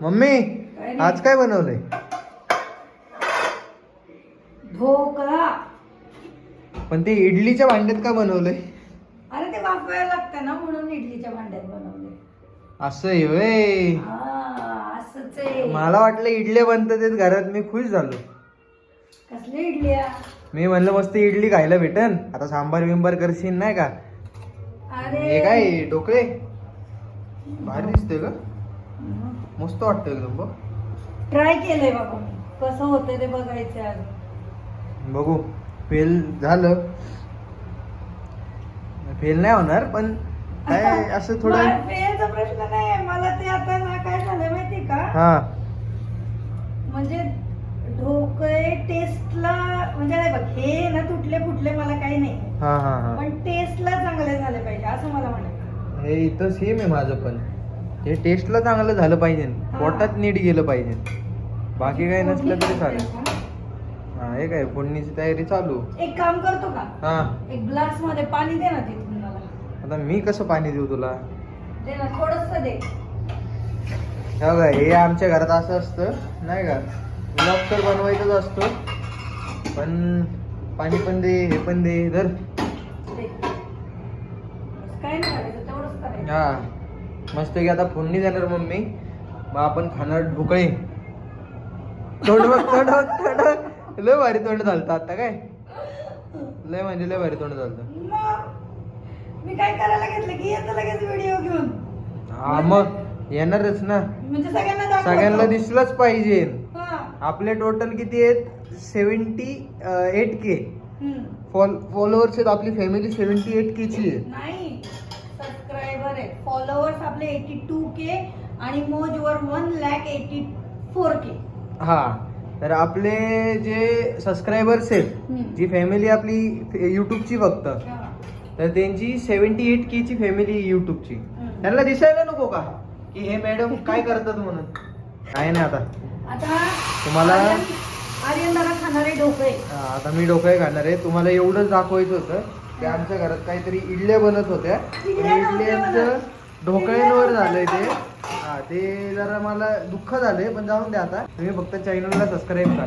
Mummy. आज काय बनवलंय? ढोकळा. पण ते इडलीच्या भांड्यात का बनवलंय? अरे ते वापरायला लागतं ना म्हणून इडलीच्या भांड्यात बनवले असं आहे व्हय. हा असंच आहे. मला वाटलं इडल्या बनतात आहेत घरात मी खुश झालो. कसली इडली? मी म्हणलं मस्त इडली खायला भेटन. आता सांबार बिंबार करशील नाही का? अरे. हे काय डोकळे भारी दिसतोय का मस्त वाटतं एकदम बघ. ट्राय केलंय बाबा मी. कसं होतं ते बघायचं आज बघू. फेल झालं. फेल नाही होणार पण काय असं थोडं फेलचा प्रश्न नाही मला ते आता ना काय झालं माहिती का? हा. म्हणजे ढोकळे टेस्टला म्हणजे नाही बघ हे ना तुटले फुटले मला काही नाही. हा हा हा. पण टेस्टला चांगले झाले पाहिजे असं मला म्हणायचं हे इथं सेम आहे माझं पण. हे टेस्टला चांगलं झालं पाहिजे. पोटात नीट गेलं पाहिजे. बाकी काही नसलं तरी चालेल. हा हे काय फोडणीची तयारी चालू? एक काम करतो का? हा. एक ग्लासमध्ये पाणी दे ना तिथून मला आता मी कसं पाणी देऊ तुला? दे ना थोडस दे. हे बघा हे आमच्या घरात असं असतं नाही का? ब्लॉग तर बनवायचंच असतो. पण पाणी पण दे हे पण दे धर. काय नाही करायचं तेवढंच करायचं. हा. मस्त की आता फोडणी देणार मम्मी. मग आपण खाणार ढोकळे. तोंड बघ तोंड बघ तोंड बघ. लय भारी तोंड झालतं आता काय? लय म्हणजे लय भारी तोंड झालतं. मग मी काय करायला घेतलं की येतं लगेच व्हिडिओ घेऊन. हा मग येणारच ना. म्हणजे सगळ्यांना दाखवतो. सगळ्यांना दिसलंच पाहिजे. हा. आपले टोटल किती आहेत? सेव्हन्टी एट के हम्म. फॉलोअर्स आहेत आपली फॅमिली सेव्हन्टी एट के ची आहे. नाही. सबस्क्रायबर आहे. फॉलोअर्स आपले एटी टू के आणि मोजवर one lakh eighty four K हा तर आपले जे सबस्क्रायबर्स आहेत. जी फॅमिली आपली युट्यूबची फक्त तर त्यांची सेव्हन्टी एट के ची. फॅमिली युट्यूबची त्यांना दिसायला नको का? की हे मॅडम काय करतात म्हणून? काय नाही आता. आता तुम्हाला- आर्यन- दादा खाणारे ढोकळे हा, आता मी डोकं खाणार आहे. तुम्हाला एवढंच दाखवायचं होतं. की आमच्या घरात काहीतरी इडल्या बनत होत्या. इडल्यांचं. ढोकळ्यांवर झालंय ते. हा ते जरा मला दुःख झालंय पण जाऊन द्या आता. तुम्ही फक्त चॅनलला सबस्क्राईब करा.